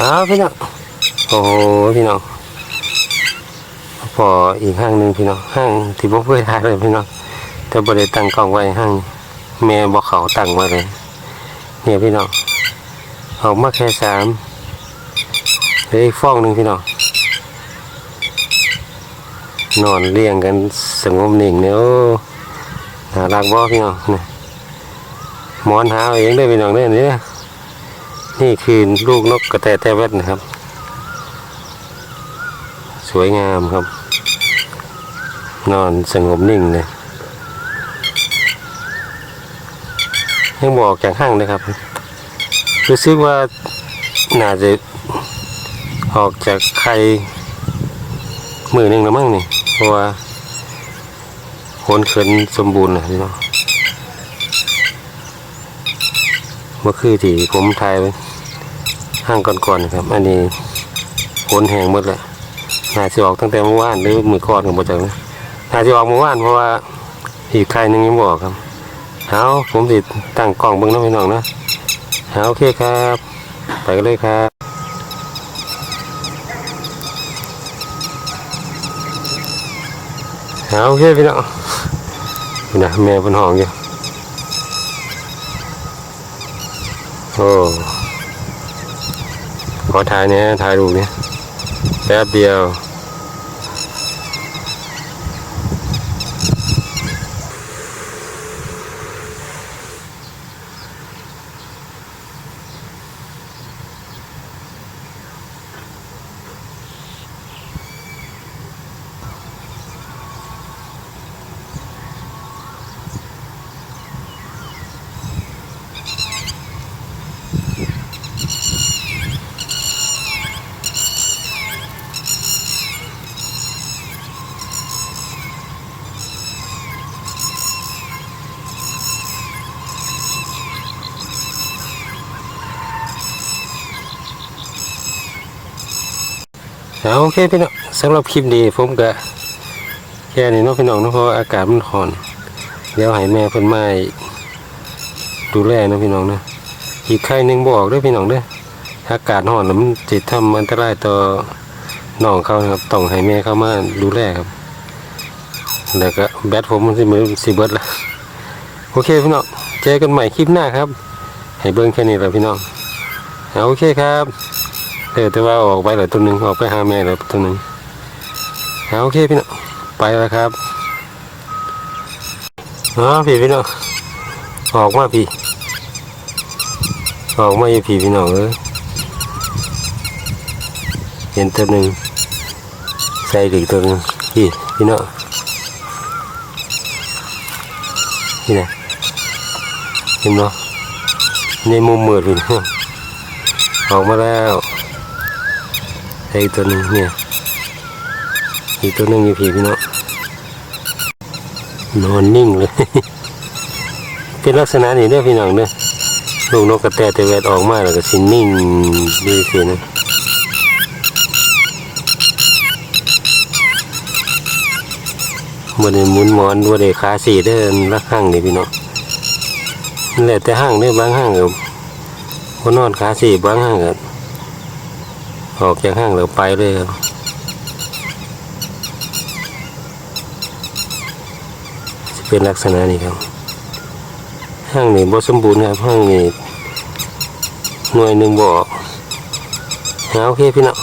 อ้าวพี่น้องโอ้พี่น้องพออีกห้างหนึ่งพี่น้องห้างที่ผมเคยถ่ายเลยพี่น้องแต่บริตั้งกล้องไว้ห้างแม่บอกเขาตั้งไว้เลย เนี่ยพี่น้องออกมาแค่สามเหลืออีกฟองหนึ่งพี่น้องนอนเรียงกันสงบนิ่งเนี่ยโอ้น่ารักบ่พี่น้องเนี่ยหมอนหาเอาเองได้พี่น้องเด้เนี่ย นี่คือลูกนกกระแตแต้แวดนะครับ สวยงามครับ นอนสงบนิ่งเลยยังบอกจากห้างนะครับรู้สึกว่าน่าจะออกจากไข่มือหนึ่งแล้วมั้งนี่ เพราะว่าขนเขินสมบูรณ์นะพี่น้องเมื่อคือที่ผมถ่ายไว้ ห้างก่อนๆครับ อันนี้ขนแห้งหมดแล้วน่าจะออกตั้งแต่เมื่อวานหรือมือก่อนของประจักนะน่าจะออกเมื่อวานเพราะว่าอีกไข่หนึงยังบอกครับเอาผมติดตั้งกล้องเบิ้งน้องพี่น้องนะเอาโอเคครับ ไปกันเลยครับเอาโอเคพี่น้องนี่นะแม่เป็นห้องอยู่โอ้ ขอถ่ายเนี่ยถ่ายรูปเนี่ยแป๊บเดียว เอาโอเคพี่น้องสำหรับคลิปนี้ผมก็แค่นี้เนาะพี่น้องเนาะเพราะอากาศมันร้อน เดี๋ยวให้แม่เพิ่นมาดูแลนะพี่น้องนะอีกไข่หนึงบอกด้วยพี่น้องเด้ออากาศร้อนแล้วมันจะทำอันตรายต่อน้องเขาครับต้องให้แม่เข้ามาดูแลครับแล้วก็แบตผมมันสิมือสิเบิดละโอเคพี่น้องเจอกันใหม่คลิปหน้าครับ ให้เบิ่งแค่นี้แหละพี่น้องเอาโอเคครับ เออแต่ว่าออกไปเหลือตัวหนึ่งออกไปหาแม่เหลือตัวหนึ่งเอาโอเคพี่น้องไปแล้วครับอ๋อพี่พี่น้องออกมาพี่ ออกมาอยู่พี่พี่น้องเออเห็นตัวหนึ่งใส่อีกตัวหนึ่งพี่พี่น้องนี่นะเห็นไหมในมุมมืดพี่น้องออกมาแล้ว ไอ้ตัวหนึงเนี่ย อีกตัวหนึงอยู่ผีพี่เนาะนอนนิ่งเลย เป็นลักษณะนี้เด้อพี่น้องเด้อลูกนกกระแตแต่แวดออกมาแล้วก็สินิ่งดีสินะบนหมุนหมอนบนเดขาสีเด้อลักห้างนี่พี่น้องนั่นแหละแต่ห้างเด้อบางห้างก็บนนอนขาสีบางห้างก็ ออกจากห้างเราไปเลยครับจะเป็นลักษณะนี้ครับ ห้างนี่บ่สมบูรณ์ครับห้างนี่หน่วยหนึ่งบ่ออกเอาโอเคพี่น้อง